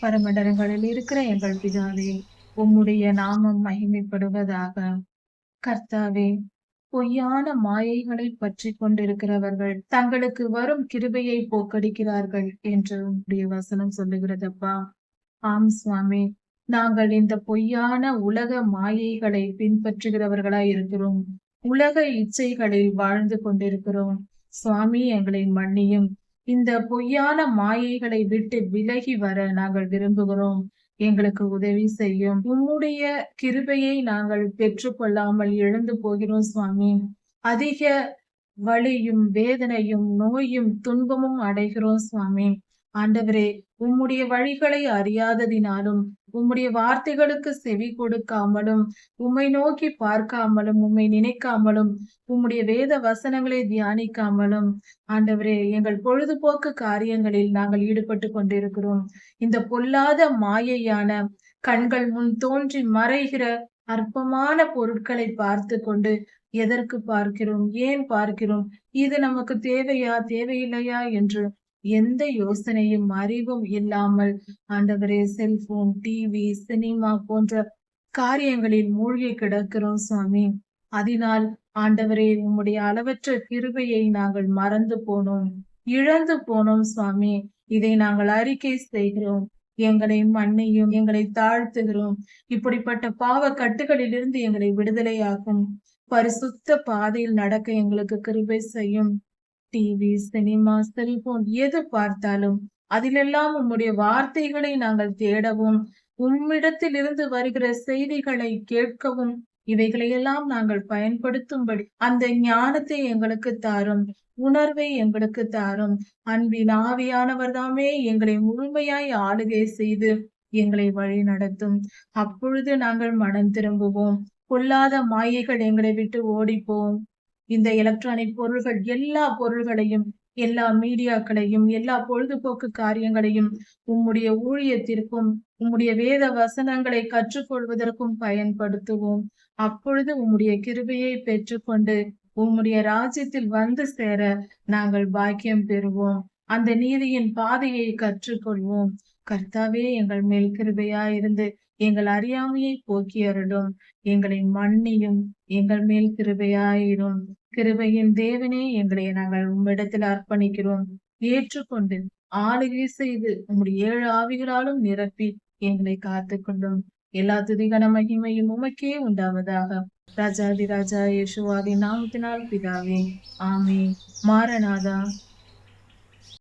பரமண்டலங்களில் இருக்கிற எங்கள் பிதாவே உம்முடைய நாமம் மகிமைப்படுவதாக. கர்த்தாவே பொய்யான மாயைகளை பற்றி கொண்டிருக்கிறவர்கள் தங்களுக்கு வரும் கிருபையை போக்கடிக்கிறார்கள் என்று உங்களுடைய வசனம் சொல்லுகிறதப்பா. ஆம் சுவாமி நாங்கள் இந்த பொய்யான உலக மாயைகளை பின்பற்றுகிறவர்களாய் இருக்கிறோம். உலக இச்சைகளில் வாழ்ந்து கொண்டிருக்கிறோம். சுவாமி எங்களை மன்னியும். இந்த பொய்யான மாயைகளை விட்டு விலகி வர நாங்கள் விரும்புகிறோம். எங்களுக்கு உதவி செய்யும். உம்முடைய கிருபையை நாங்கள் பெற்றுக்கொள்ளாமல் இழந்து போகிறோம் சுவாமி. அதிக வலியும் வேதனையும் நோயும் துன்பமும் அடைகிறோம் சுவாமி. ஆண்டவரே உம்முடைய வழிகளை அறியாததினாலும் உம்முடைய வார்த்தைகளுக்கு செவி கொடுக்காமலும் உம்மை நோக்கி பார்க்காமலும் உம்மை நினைக்காமலும் உம்முடைய வேத வசனங்களை தியானிக்காமலும் ஆண்டவரே எங்கள் பொழுதுபோக்கு காரியங்களில் நாங்கள் ஈடுபட்டு கொண்டிருக்கிறோம். இந்த பொல்லாத மாயையான கண்கள் முன் தோன்றி மறைகிற அற்பமான பொருட்களை பார்த்து கொண்டு எதற்கு பார்க்கிறோம்? ஏன் பார்க்கிறோம்? இது நமக்கு தேவையா? தேவையில்லையா? என்று எந்த யோசனையும் அறிவும் இல்லாமல் ஆண்டவரே செல்போன் டிவி சினிமா போன்ற காரியங்களில் மூழ்கி கிடக்கிறோம் சுவாமி. அதனால் ஆண்டவரே உம்முடைய அளவற்ற கிருபையை நாங்கள் மறந்து போனோம் இழந்து போனோம் சுவாமி. இதை நாங்கள் அறிக்கை செய்கிறோம். எங்களை மண்ணையும் எங்களை தாழ்த்துகிறோம். இப்படிப்பட்ட பாவ கட்டுகளிலிருந்து எங்களை விடுதலையாகும் பரிசுத்த பாதையில் நடக்க எங்களுக்கு கிருபை செய்யும். டிவி சினிமா செல்போன் எது பார்த்தாலும் அதிலெல்லாம் உம்முடைய வார்த்தைகளை நாங்கள் தேடவும் உம்மிடத்திலிருந்து வருகிற செய்திகளை கேட்கவும் இவைகளையெல்லாம் நாங்கள் பயன்படுத்தும்படி அந்த ஞானத்தை எங்களுக்கு தாரும் உணர்வை எங்களுக்கு தாரும். அன்பின் ஆவியானவர் தாமே எங்களை முழுமையாய் ஆளுகை செய்து எங்களை வழி நடத்தும். அப்பொழுது நாங்கள் மனம் திரும்புவோம். பொல்லாத மாயைகள் எங்களை விட்டு ஓடிப்போம். இந்த எலக்ட்ரானிக் பொருள்கள் எல்லா பொருள்களையும் எல்லா மீடியாக்களையும் எல்லா பொழுதுபோக்கு காரியங்களையும் உம்முடைய ஊழியத்திற்கும் உம்முடைய வேத வசனங்களை கற்றுக்கொள்வதற்கும் பயன்படுத்துவோம். அப்பொழுது உம்முடைய கிருபையை பெற்றுக்கொண்டு உம்முடைய ராஜ்யத்தில் வந்து சேர நாங்கள் பாக்கியம் பெறுவோம். அந்த நீதியின் பாதையை கற்றுக்கொள்வோம். கர்த்தாவே எங்கள் மேல் கிருபையா இருந்து எங்கள் அறியாமையை போக்கி அருளும். எங்களை மன்னியும் எங்கள் மேல் கிருபையாயிரும். கிருபையின் தேவனே எங்களை நாங்கள் உம்மிடத்தில் அர்ப்பணிக்கிறோம். ஏற்றுக்கொண்டு ஆளுகை செய்து உம்முடைய ஏழு ஆவிகளாலும் நிரப்பி எங்களை காத்துக்கொள்ளும். எல்லா துதிகன மகிமையும் உமக்கே உண்டாவதாக. ராஜாதி ராஜா யேசுவாதி நாமத்தினால் பிதாவே. ஆமே மாரநாதா